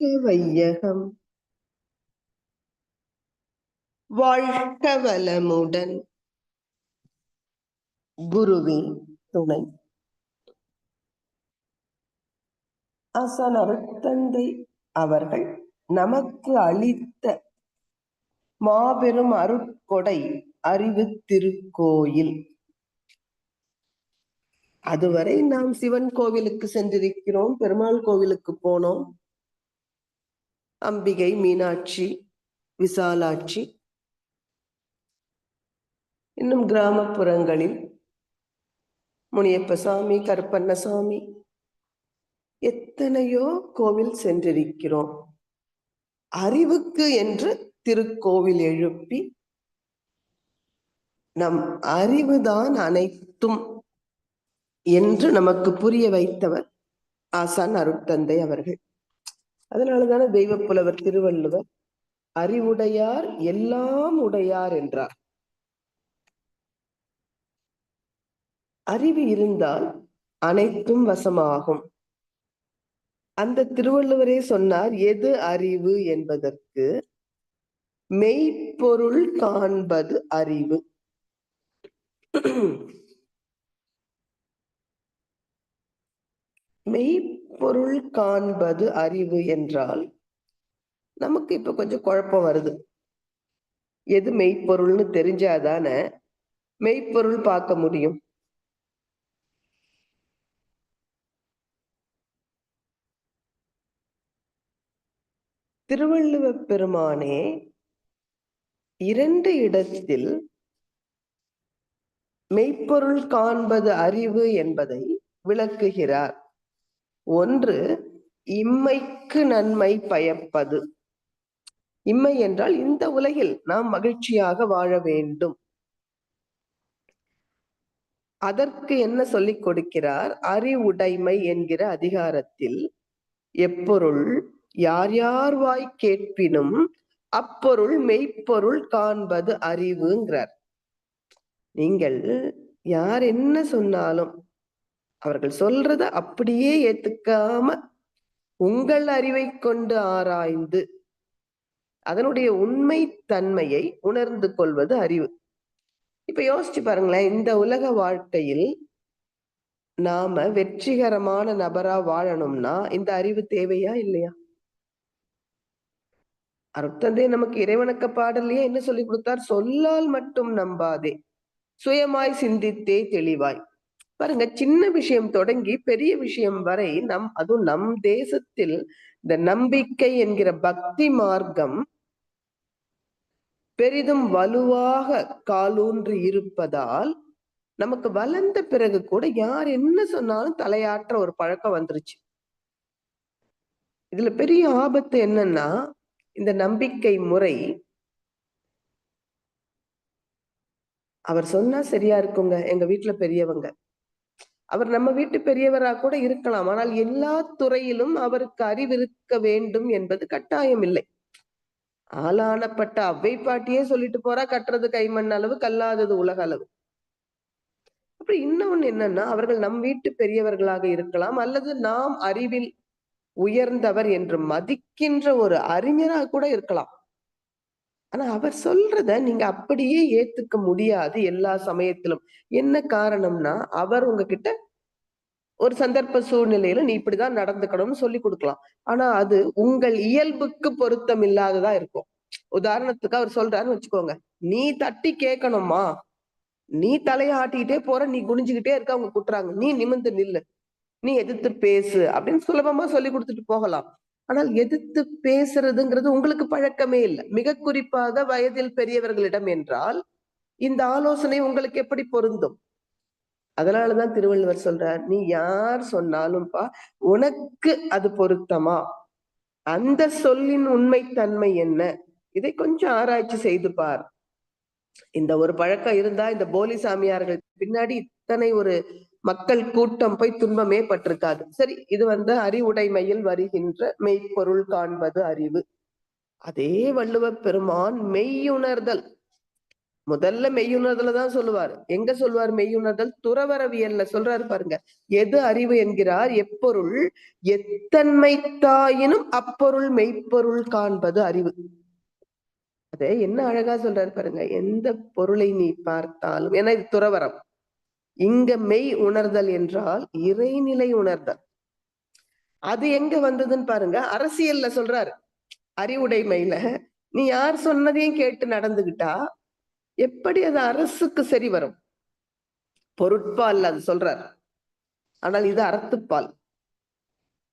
வையகம். வாழ்க வளமுடன். குருவின் துணை. ஆசான் அருட்தந்தை அவர்கள் நமக்கு அளித்த மாபெரும் அருட்கொடை அறிவு திருக்கோயில். அதுவரை நாம் சிவன் கோவிலுக்கு சென்றிருக்கிறோம் பெருமாள் கோவிலுக்கு போனோம். அம்பிகை மீனாட்சி விசாலாட்சி. இன்னும் கிராமப்புறங்களில் முனியப்ப சாமி கருப்பண்ணசாமி எத்தனையோ கோவில் சென்றிருக்கிறோம். அறிவுக்கு என்று திருக்கோவில் எழுப்பி நம் அறிவுதான் அனைத்தும் என்று நமக்கு புரிய வைத்தவர் ஆசான் அருட்தந்தை அவர்கள். அதனாலதான தெய்வ புலவர் திருவள்ளுவர் அறிவுடையார் எல்லாம் உடையார் என்றார். அறிவு இருந்தால் அனைத்தும் வசமாகும். அந்த திருவள்ளுவரே சொன்னார் எது அறிவு என்பதற்கு மெய்ப்பொருள் காண்பது அறிவு. மெய் பொருள் காண்பது அறிவு என்றால் நமக்கு இப்ப கொஞ்சம் குழப்பம் வருது. எது மெய்ப்பொருள்னு தெரிஞ்சாதானே மெய்ப்பொருள் பார்க்க முடியும். திருவள்ளுவ பெருமானே இரண்டு இடத்தில் மெய்ப்பொருள் காண்பது அறிவு என்பதை விளக்குகிறார். ஒன்று இம்மைக்கு நன்மை பயப்பது. இம்மை என்றால் இந்த உலகில் நாம் மகிழ்ச்சியாக வாழ வேண்டும். அதற்கு என்ன சொல்லிக் கொடுக்கிறார்? அறிவுடைமை என்கிற அதிகாரத்தில் எப்பொருள் யார் யார் வாய் கேட்பினும் அப்பொருள் மெய்ப்பொருள் காண்பது அறிவுங்கிறார். நீங்கள் யார் என்ன சொன்னாலும் அவர்கள் சொல்றத அப்படியே ஏத்துக்காம உங்கள் அறிவை கொண்டு ஆராய்ந்து அதனுடைய உண்மை தன்மையை உணர்ந்து கொள்வது அறிவு. இப்ப யோசிச்சு பாருங்களேன் இந்த உலக வாழ்க்கையில் நாம வெற்றிகரமான நபரா வாழணும்னா இந்த அறிவு தேவையா இல்லையா? அருத்தந்தே நமக்கு இறைவணக்க பாடலையே என்ன சொல்லி கொடுத்தார்? சொல்லால் மட்டும் நம்பாதே சுயமாய் சிந்தித்தே தெளிவாய். பாருங்க சின்ன விஷயம் தொடங்கி பெரிய விஷயம் வரை நம் அதுவும் நம் தேசத்தில் இந்த நம்பிக்கை என்கிற பக்தி மார்க்கம் பெரிதும் வலுவாக காலூன்று இருப்பதால் நமக்கு வளர்ந்த பிறகு கூட யார் என்ன சொன்னாலும் தலையாற்ற ஒரு பழக்கம் வந்துருச்சு. இதுல பெரிய ஆபத்து என்னன்னா இந்த நம்பிக்கை முறை அவர் சொன்னா சரியா இருக்குங்க. எங்க வீட்டுல பெரியவங்க. அவர் நம்ம வீட்டு பெரியவரா கூட இருக்கலாம். ஆனால் எல்லா துறையிலும் அவருக்கு அறிவு இருக்க வேண்டும் என்பது கட்டாயம் இல்லை. ஆளானப்பட்ட அவ்வை பாட்டியே சொல்லிட்டு போறா கட்டுறது கைமண் அளவு கல்லாதது உலக அளவு. அப்படி இன்னொன்னு என்னன்னா அவர்கள் நம் வீட்டு பெரியவர்களாக இருக்கலாம் அல்லது நாம் அறிவில் உயர்ந்தவர் என்று மதிக்கின்ற ஒரு அறிஞராக கூட இருக்கலாம். ஆனா அவர் சொல்றத நீங்க அப்படியே ஏத்துக்க முடியாது எல்லா சமயத்திலும். என்ன காரணம்னா அவர் உங்ககிட்ட ஒரு சந்தர்ப்ப சூழ்நிலையில நீ இப்படிதான் நடந்துக்கணும்னு சொல்லி கொடுக்கலாம். ஆனா அது உங்கள் இயல்புக்கு பொருத்தம் இல்லாததா இருக்கும். உதாரணத்துக்கு அவர் சொல்றாருன்னு வச்சுக்கோங்க. நீ தட்டி கேட்கணுமா நீ தலையாட்டிக்கிட்டே போற நீ குனிஞ்சுக்கிட்டே இருக்க அவங்க குட்டுறாங்க. நீ நிமிந்து நில்லு. நீ எதிர்த்து பேசு. அப்படின்னு சுலபமா சொல்லி கொடுத்துட்டு போகலாம். ஆனால் எதிர்த்து பேசுறதுங்கிறது உங்களுக்கு பழக்கமே இல்லை. மிக குறிப்பாக வயதில் பெரியவர்களிடம் என்றால் இந்த ஆலோசனை உங்களுக்கு எப்படி பொருந்தும்? அதனாலதான் திருவள்ளுவர் சொல்றார் நீ யார் சொன்னாலும்பா உனக்கு அது பொருத்தமா? அந்த சொல்லின் உண்மை தன்மை என்ன? இதை கொஞ்சம் ஆராய்ச்சி செய்து பார். இந்த ஒரு பழக்கம் இருந்தா இந்த போலி சாமியார்கள் பின்னாடி இத்தனை ஒரு மக்கள் கூட்டம் போய் துன்பமே பட்டிருக்காது. சரி இது வந்து அறிவுடைமையில் வருகின்ற மெய்ப்பொருள் காண்பது அறிவு. அதே வள்ளுவ பெருமான் மெய்யுணர்தல். முதல்ல மெய்யுணர்தல தான் சொல்லுவார். எங்க சொல்லுவார் மெய்யுணர்தல்? துறவரவியல்ல சொல்றாரு பாருங்க. எது அறிவு என்கிறார்? எப்பொருள் எத்தன்மை தாயினும் அப்பொருள் மெய்ப்பொருள் காண்பது அறிவு. அதே என்ன அழகா சொல்றாரு பாருங்க. எந்த பொருளை நீ பார்த்தாலும் ஏன்னா இது துறவரம். இங்க மெய் உணர்தல் என்றால் இறைநிலை உணர்தல். அது எங்க வந்ததுன்னு பாருங்க அரசியல்ல சொல்றாரு. அறிவுடைமையில நீ யார் சொன்னதையும் கேட்டு நடந்துகிட்டா எப்படி அது அரசுக்கு சரி வரும்? பொருட்பால் அது சொல்றார். ஆனால் இது அறத்துப்பால்.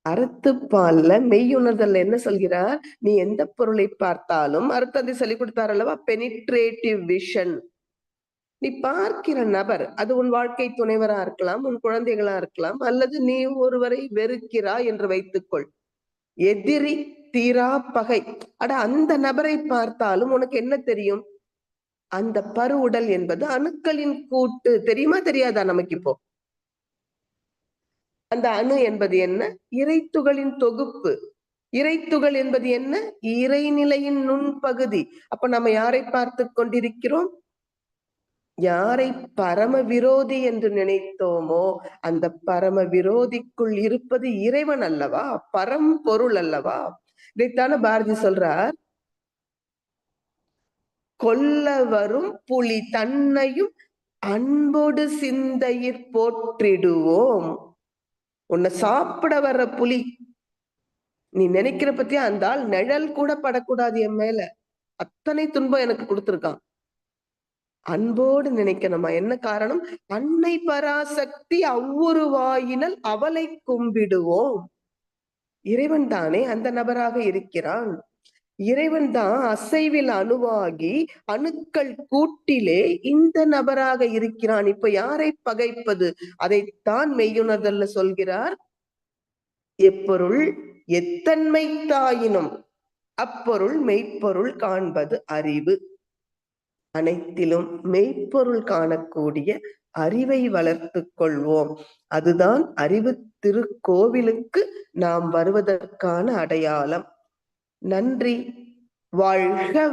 அறத்துப்பால்ல மெய்யுணர்தல் என்ன சொல்கிறார்? நீ எந்த பொருளை பார்த்தாலும் அறுத்தந்தை சொல்லி கொடுத்தார் அல்லவா? பெனிட்ரேட்டிவ் விஷன் நீ பார்க்கிற நபர் அது உன் வாழ்க்கை துணைவரா இருக்கலாம் உன் குழந்தைகளா இருக்கலாம் அல்லது நீ ஒருவரை வெறுக்கிறாய் என்று வைத்துக்கொள். எதிரி தீரா பகை. அட அந்த நபரை பார்த்தாலும் உனக்கு என்ன தெரியும்? அந்த பருவுடல் என்பது அணுக்களின் கூட்டு. தெரியுமா தெரியாதா நமக்கு இப்போ? அந்த அணு என்பது என்ன? இறைத்துகளின் தொகுப்பு. இறைத்துகள் என்பது என்ன? இறைநிலையின் நுண்பகுதி. அப்ப நம்ம யாரை பார்த்து கொண்டிருக்கிறோம்? யாரை பரம விரோதி என்று நினைத்தோமோ அந்த பரம விரோதிக்குள் இருப்பது இறைவன் அல்லவா? பரம்பொருள் அல்லவா? இதைத்தான பாரதி சொல்றார். கொல்ல வரும் புலி தன்னையும் அன்போடு சிந்தையிற் போற்றிடுவோம். உன்னை சாப்பிட வர்ற புலி நீ நினைக்கிற பத்தியா? அந்த ஆள் நிழல் கூட படக்கூடாது என் மேல. அத்தனை துன்பம் எனக்கு கொடுத்திருக்கான். அன்போடு நினைக்கணுமா? என்ன காரணம்? அன்னை பராசக்தி ஒவ்வொரு வாயினல் அவளை கும்பிடுவோம். இறைவன் தானே அந்த நபராக இருக்கிறான். இறைவன் தான் அசைவில் அணுவாகி அணுக்கள் கூட்டிலே இந்த நபராக இருக்கிறான். இப்ப யாரை பகைப்பது? அதைத்தான் மெய்யுணர்தல்ல சொல்கிறார். எப்பொருள் எத்தன்மை தாயினும் அப்பொருள் மெய்ப்பொருள் காண்பது அறிவு. அனைத்திலும் மெய்ப்பொருள் காணக்கூடிய அறிவை வளர்த்து கொள்வோம். அதுதான் அறிவு திருக்கோவிலுக்கு நாம் வருவதற்கான அடையாளம். நன்றி. வாழ்க